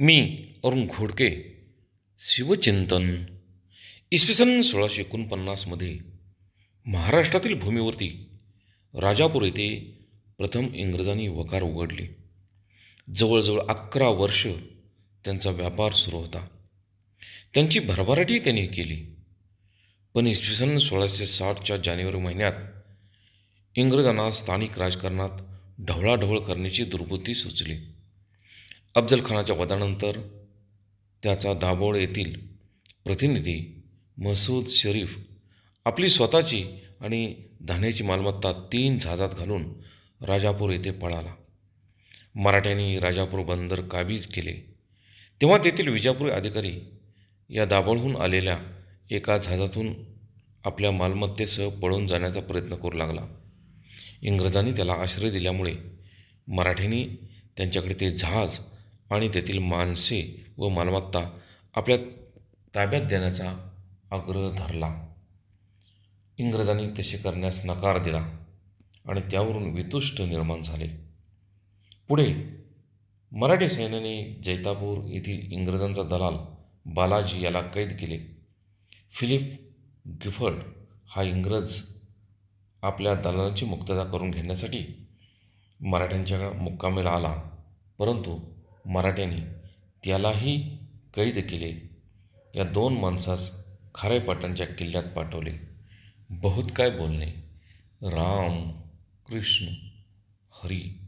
मी अरुण घोडके शिवचिंतन इसवी सन सोळाशे एकोणपन्नासमध्ये महाराष्ट्रातील भूमीवरती राजापूर येथे प्रथम इंग्रजांनी वकार उघडले. जवळजवळ अकरा वर्ष त्यांचा व्यापार सुरू होता. त्यांची भरभराटी त्यांनी केली. पण इसवी सन सोळाशे साठच्या जानेवारी महिन्यात इंग्रजांना स्थानिक राजकारणात ढवळाढवळ करण्याची दुर्बुद्धी सुचली. अफजलखानाच्या वधानंतर त्याचा दाभोळ येथील प्रतिनिधी मसूद शरीफ आपली स्वतःची आणि धान्याची मालमत्ता तीन जहाजात घालून राजापूर येथे पळाला. मराठ्यांनी राजापूर बंदर काबीज केले. तेव्हा तेथील विजापुरी अधिकारी या दाभोळहून आलेल्या एका जहाजातून आपल्या मालमत्तेसह पळून जाण्याचा प्रयत्न करू लागला. इंग्रजांनी त्याला आश्रय दिल्यामुळे मराठ्यांनी त्यांच्याकडे ते जहाज आणि तेथील माणसे व मालमत्ता आपल्या ताब्यात देण्याचा आग्रह धरला. इंग्रजांनी तसे करण्यास नकार दिला आणि त्यावरून वितुष्ट निर्माण झाले. पुढे मराठी सैन्याने जैतापूर येथील इंग्रजांचा दलाल बालाजी याला कैद केले. फिलिप गिफर्ड हा इंग्रज आपल्या दलालांची मुक्तता करून घेण्यासाठी मराठ्यांच्या मुक्कामेला आला. परंतु मराठ्यांनी त्यालाही कैद केले. या दोन माणसास खारेपाटणच्या किल्ल्यात पाठवले. बहुत काय बोलणे. राम कृष्ण हरी.